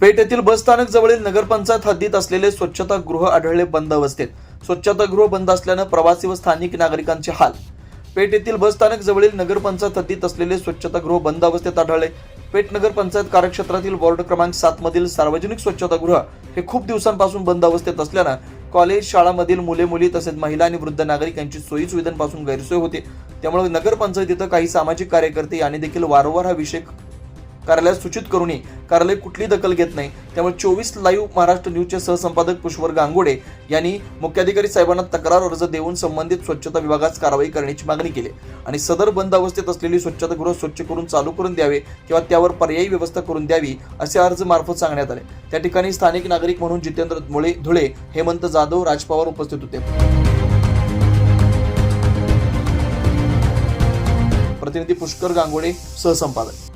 पेठ येथील बसस्थानक जवळील नगरपंचायत हद्दीत असलेले स्वच्छतागृह आढळले बंद अवस्थेत. स्वच्छतागृह बंद असल्यानं प्रवासी व स्थानिक नागरिकांचे हाल. पेठ येथील बसस्थानक जवळील नगरपंचायत हद्दीत असलेले स्वच्छतागृह बंद अवस्थेत आढळले. पेठ नगरपंचायत कार्यक्षेत्रातील वॉर्ड क्रमांक सात मधील सार्वजनिक स्वच्छतागृह हे खूप दिवसांपासून बंद अवस्थेत असल्यानं कॉलेज शाळामधील मुले मुली तसेच महिला आणि वृद्ध नागरिक यांची सोयी सुविधांपासून गैरसोय होते. त्यामुळे नगरपंचायतीत काही सामाजिक कार्यकर्ते यांनी देखील वारंवार हा विषय कार्यालयात सूचित करूनही कार्यालय कुठली दखल घेत नाही. त्यामुळे चोवीस लाईव्ह महाराष्ट्र न्यूजचे सहसंपादक पुष्वर गांगोडे यांनी मुख्याधिकारी साहेबांना तक्रार अर्ज देऊन संबंधित स्वच्छता विभागास कारवाई करण्याची मागणी केली. आणि सदर बंद अवस्थेत असलेली स्वच्छतागृह स्वच्छ करून चालू करून द्यावे किंवा त्यावर पर्यायी व्यवस्था करून द्यावी असे अर्ज मार्फत सांगण्यात आले. त्या ठिकाणी स्थानिक नागरिक म्हणून जितेंद्र मुळे धुळे हेमंत जाधव राज पवार उपस्थित होते. प्रतिनिधी पुष्कर गांगोडे सहसंपादक.